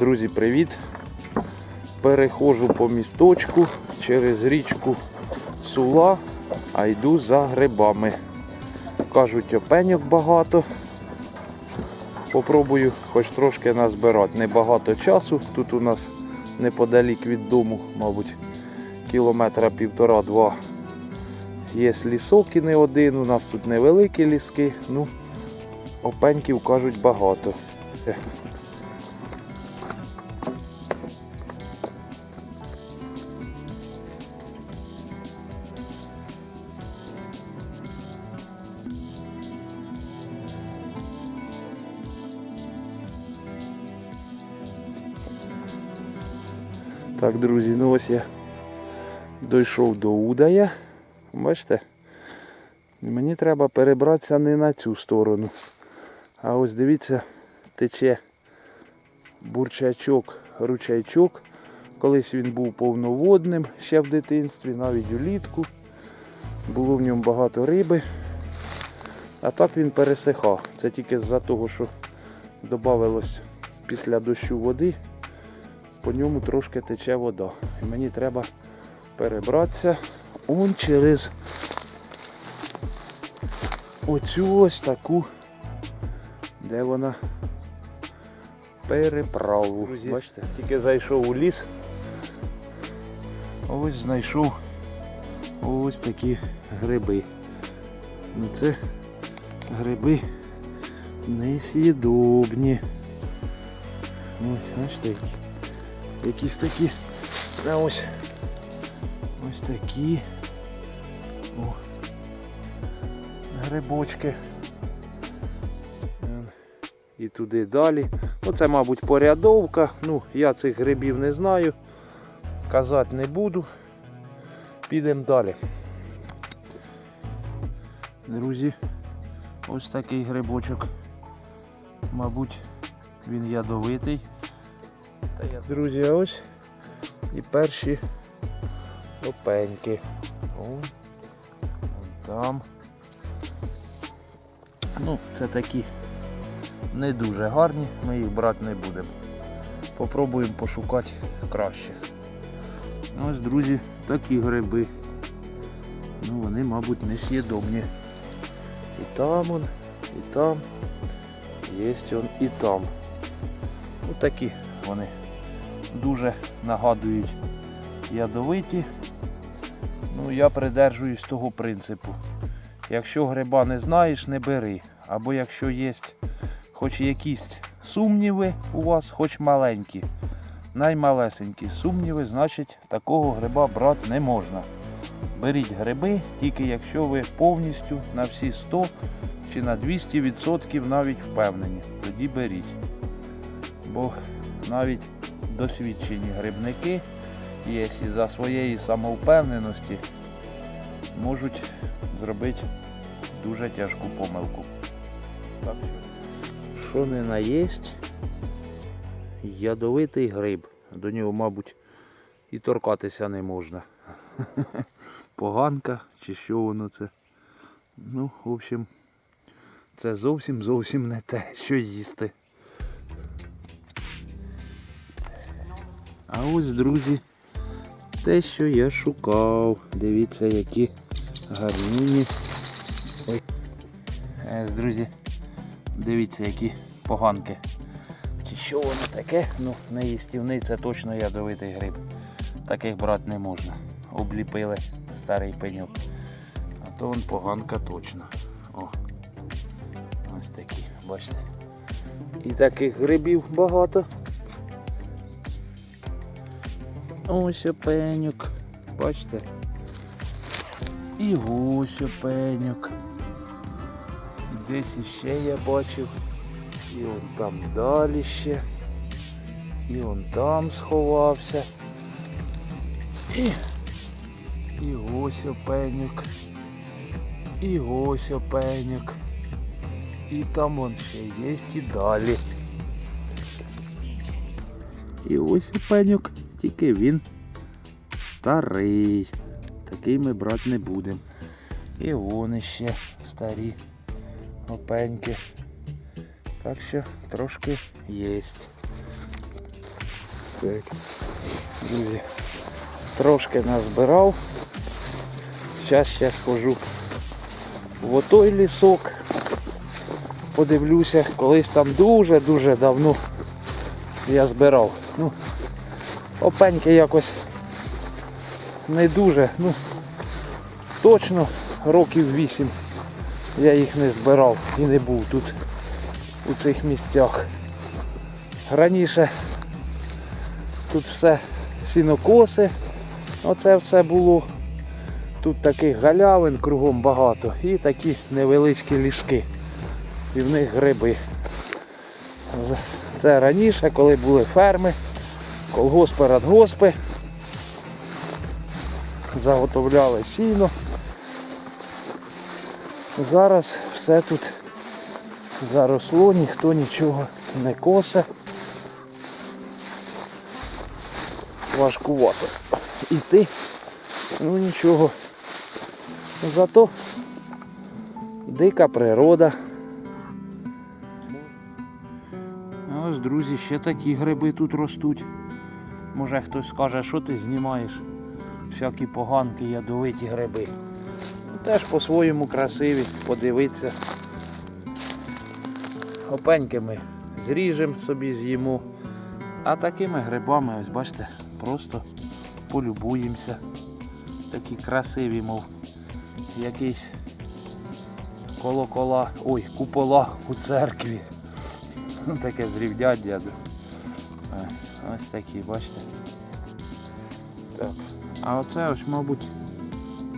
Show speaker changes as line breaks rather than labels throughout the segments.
Друзі, привіт! Перехожу по місточку через річку Сула, а йду за грибами. Кажуть, опеньок багато. Попробую хоч трошки назбирати. Небагато часу. Тут у нас неподалік від дому, мабуть, кілометра півтора-два. Є лісок і не один, у нас тут невеликі ліски. Ну, опеньків кажуть багато. Так, друзі, ну ось я дійшов до Удая. Бачите? Мені треба перебратися не на цю сторону. А ось дивіться, тече бурчачок, ручайчок. Колись він був повноводним ще в дитинстві, навіть улітку. Було в ньому багато риби. А так він пересихав. Це тільки з-за того, що додавалось після дощу води, по ньому трошки тече вода. І мені треба перебратися он через оцю ось таку, де вона переправу. Бачите, тільки зайшов у ліс. Ось знайшов ось такі гриби. Ну це гриби несъєдобні. Ось, бачите, які. Якісь такі. А ось. Ось такі. О. Грибочки. Ем, І туди далі. Ну це, мабуть, порядовка. Ну, я цих грибів не знаю. Казати не буду. Підемо далі. Друзі, ось такий грибочок. Мабуть, він ядовитий. Друзі, ось і перші опеньки. О, там. Ну, це такі не дуже гарні, ми їх брати не будемо. Попробуємо пошукати кращих. Ось, друзі, такі гриби. Ну, вони, мабуть, не съєдобні. І там он, і там. Є он і там. Ось такі вони дуже нагадують ядовиті. Ну, я придержуюсь того принципу. Якщо гриба не знаєш, не бери. Або якщо є хоч якісь сумніви у вас, хоч маленькі, наймалесенькі сумніви, значить такого гриба брати не можна. Беріть гриби, тільки якщо ви повністю на всі 100 чи на 200% навіть впевнені. Тоді беріть. Бо навіть досвідчені грибники, якщо за своєї самовпевненості, можуть зробити дуже тяжку помилку. Так. Що не наєсть? Ядовитий гриб. До нього, мабуть, і торкатися не можна. Поганка чи що воно це. Ну, в общем, це зовсім зовсім не те, що їсти. А ось, друзі, те, що я шукав. Дивіться, які гарніні. Ой. Ось, друзі, дивіться, які поганки. Чи що воно таке? Ну, не їстівний, це точно ядовитий гриб. Таких брати не можна. Обліпили старий пеньок. А то вон поганка точно. О. Ось такі, бачите. І таких грибів багато. Ось опенюк. Бачите? І ось опенюк. Десь іще я бачив. І он там далі ще. І он там сховався. І, і ось опенюк. І ось опенюк. І там он ще є і далі. І ось опенюк, тільки він старий. Такий ми брати не будемо. І вони ще старі опеньки. Так що трошки. Так. Друзі, трошки назбирав. Зараз ще схожу в отой лісок. Подивлюся, колись там дуже-дуже давно я збирав. Ну, опеньки якось не дуже, ну точно років вісім я їх не збирав і не був тут у цих місцях. Раніше тут все сінокоси, оце все було. Тут таких галявин кругом багато і такі невеличкі ліжки. І в них гриби. Це раніше, коли були ферми, колгоспи, радгоспи. Заготовляли сіно. Зараз все тут заросло, ніхто нічого не косе. Важкувато іти. Ну нічого. Зато дика природа. Ось, друзі, ще такі гриби тут ростуть. Може хтось скаже, що ти знімаєш? Всякі поганки, ядовиті гриби. Ну, Теж по-своєму красиві, подивитися. Опеньки ми зріжемо собі, з'їмо. А такими грибами, ось бачите, просто полюбуємося. Такі красиві, мов якийсь колокола, ой, купола у церкві. Ну таке зрівнять дяду. Ось такі, бачите. Так. А оце ось, мабуть,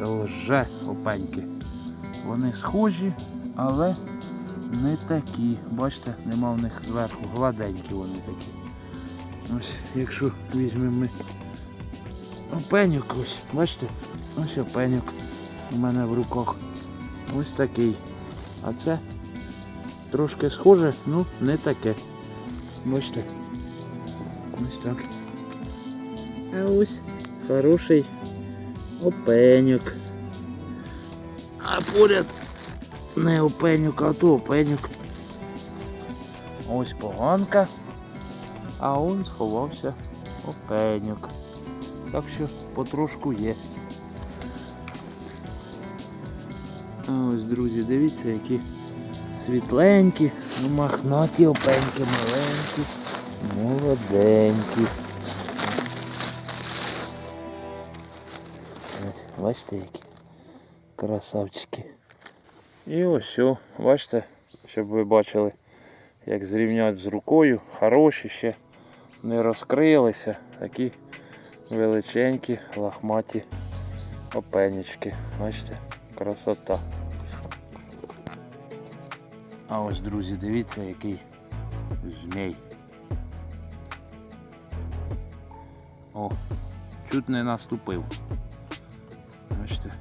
лже опеньки. Вони схожі, але не такі. Бачите, нема в них зверху. Гладенькі вони такі. Ось, якщо візьмемо ми опеньок ось, бачите? Ось опеньок у мене в руках. Ось такий. А це трошки схоже, ну не таке. Бачите? Ось так. А ось хороший опеньок. А поряд не опенюк, а то опенюк. Ось поганка. А он сховався опенюк. Так що потрошку є. А ось, друзі, дивіться, які світленькі, ну махнаті опеньки, маленькі, Молоденькі. Бачите, які красавчики. І ось, бачите, щоб ви бачили, як зрівнять з рукою, хороші ще не розкрилися, такі величенькі, лахматі опенічки. Бачите, красота. А ось, друзі, дивіться, який змій. О, чуть не наступив. Бачите,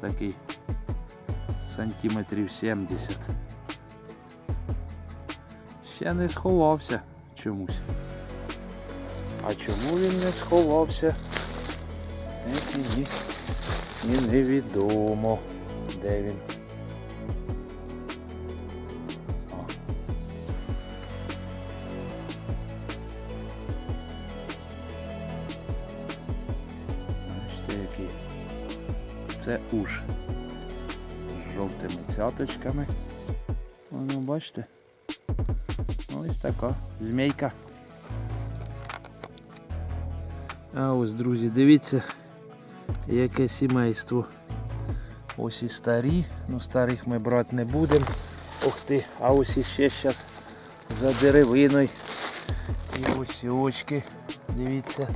такий сантиметрів 70. Ще не сховався чомусь. А чому він не сховався? Ех, і ні, і невідомо, де він. Це уж з жовтими цяточками. Воно, бачите? Ось така змійка. А ось, друзі, дивіться, яке сімейство. Ось і старі, ну старих ми брати не будемо. Ох ти, а ось іще зараз за деревиною. І ось очки. Дивіться.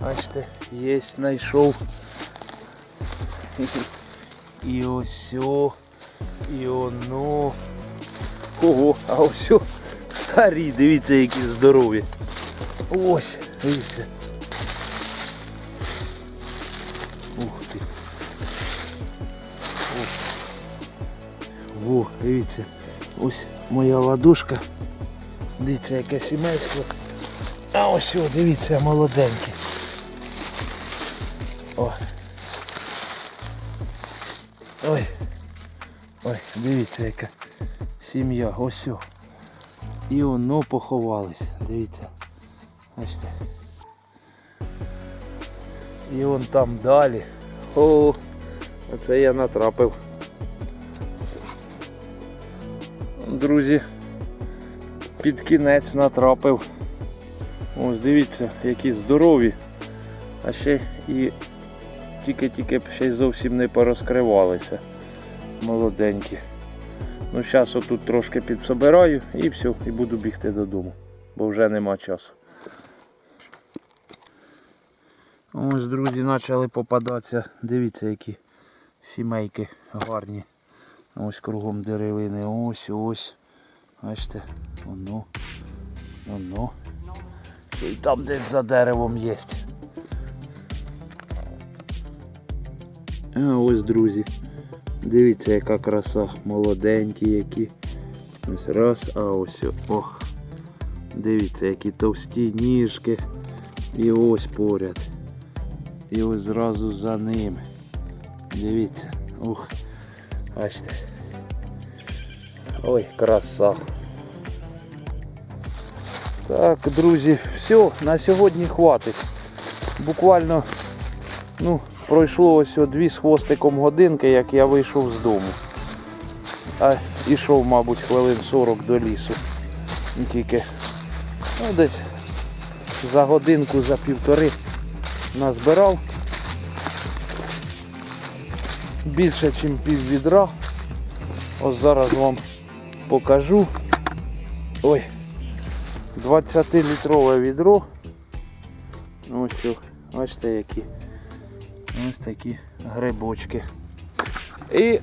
Бачите, є, знайшов. І ось і оно. Ого, а ось о, старі, дивіться, які здорові. Ось, дивіться. Ух ти. О, О, дивіться. Ось моя ладошка. Дивіться, яке сімейство. А ось о, дивіться, молоденьке. О. Ой, дивіться, яка сім'я. Ось. І воно поховались. Дивіться. Бачите. І вон там далі. О, оце я натрапив. Друзі, під кінець натрапив. Ось дивіться, які здорові. А ще і тільки-тільки ще й зовсім не порозкривалися. Молоденькі. Ну зараз отут трошки підсобираю і все, і буду бігти додому, бо вже нема часу. Ось, друзі, почали попадатися. Дивіться, які сімейки гарні. Ось кругом деревини. Ось, ось. Бачите, воно, воно. Й там десь за деревом є. А ось, друзі. Дивіться, яка краса. Молоденькі які. Ось раз, а ось. Ох. Дивіться, які товсті ніжки. І ось поряд. І ось зразу за ними. Дивіться. Ух. Бачите. Ой, краса. Так, друзі, все, на сьогодні хватить. Буквально ну, пройшло ось дві з хвостиком годинки, як я вийшов з дому. А ішов, мабуть, хвилин 40 до лісу. Тільки ну, десь за годинку, за півтори назбирав. Більше, ніж пів відра. Ось зараз вам покажу. Ой, 20-літрове відро. Ось, бачите які. Ось такі грибочки. І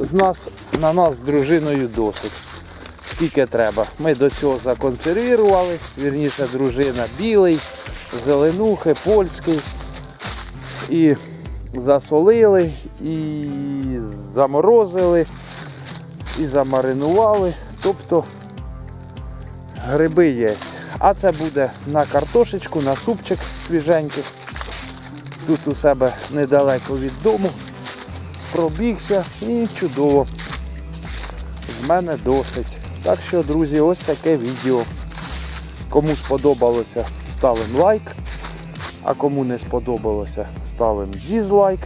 з нас, на нас з дружиною досить. Скільки треба. Ми до цього законсервірували, вірніше дружина білий, зеленухи, польський. І засолили, і заморозили, і замаринували. Тобто гриби є. А це буде на картошечку, на супчик свіженький. Тут у себе недалеко від дому. Пробігся і чудово. З мене досить. Так що, друзі, ось таке відео. Кому сподобалося, ставимо лайк. А кому не сподобалося, ставимо дізлайк.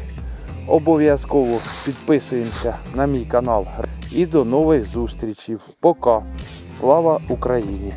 Обов'язково підписуємося на мій канал. І до нових зустрічей. Пока. Слава Україні!